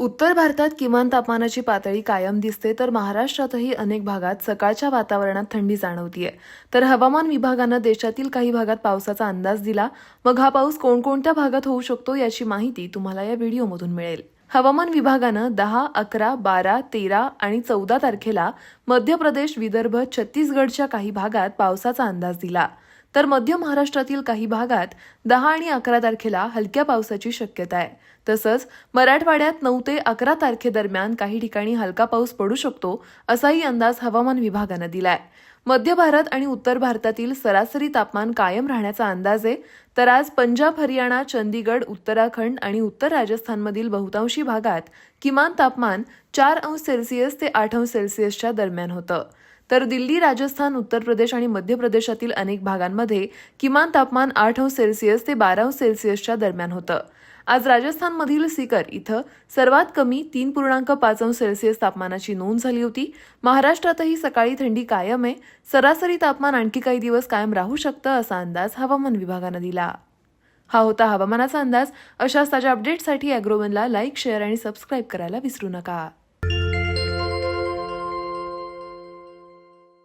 उत्तर भारतात किमान तापमानाची पातळी कायम दिसते तर महाराष्ट्रातही अनेक भागात सकाळच्या वातावरणात थंडी जाणवतीये. तर हवामान विभागानं देशातील काही भागात पावसाचा अंदाज दिला. मग हा पाऊस कोणकोणत्या भागात होऊ शकतो याची माहिती तुम्हाला या व्हिडिओमधून मिळेल. हवामान विभागानं दहा अकरा बारा तेरा आणि चौदा तारखेला मध्य प्रदेश विदर्भ छत्तीसगडच्या काही भागात पावसाचा अंदाज दिला. तर मध्य महाराष्ट्रातील काही भागात दहा आणि अकरा तारखेला हलक्या पावसाची शक्यता आहे. तसंच मराठवाड्यात नऊ ते अकरा तारखेदरम्यान काही ठिकाणी हलका पाऊस पडू शकतो असाही अंदाज हवामान विभागानं दिलाय. मध्य भारत आणि उत्तर भारतातील सरासरी तापमान कायम राहण्याचा अंदाज आहे तर आज पंजाब हरियाणा चंदीगड उत्तराखंड आणि उत्तर राजस्थानमधील बहुतांशी भागात किमान तापमान चार अंश सेल्सिअस ते आठ अंश सेल्सिअसच्या दरम्यान होतं. तर दिल्ली राजस्थान उत्तर प्रदेश आणि मध्य प्रदेशातील अनेक भागांमध्ये किमान तापमान आठ अंश सेल्सिअस ते बारा अंश सेल्सिअसच्या दरम्यान होतं. आज राजस्थानमधील सिकर इथं सर्वात कमी तीन पूर्णांक पाच अंश सेल्सिअस तापमानाची नोंद झाली होती. महाराष्ट्रातही सकाळी थंडी कायम आहे. सरासरी तापमान आणखी काही दिवस कायम राहू शकतं असा अंदाज हवामान विभागानं दिला. हा होता हवामानाचा अंदाज. अशाच ताज्या अपडेटसाठी अॅग्रोवनला लाईक शेअर आणि सबस्क्राईब करायला विसरू नका.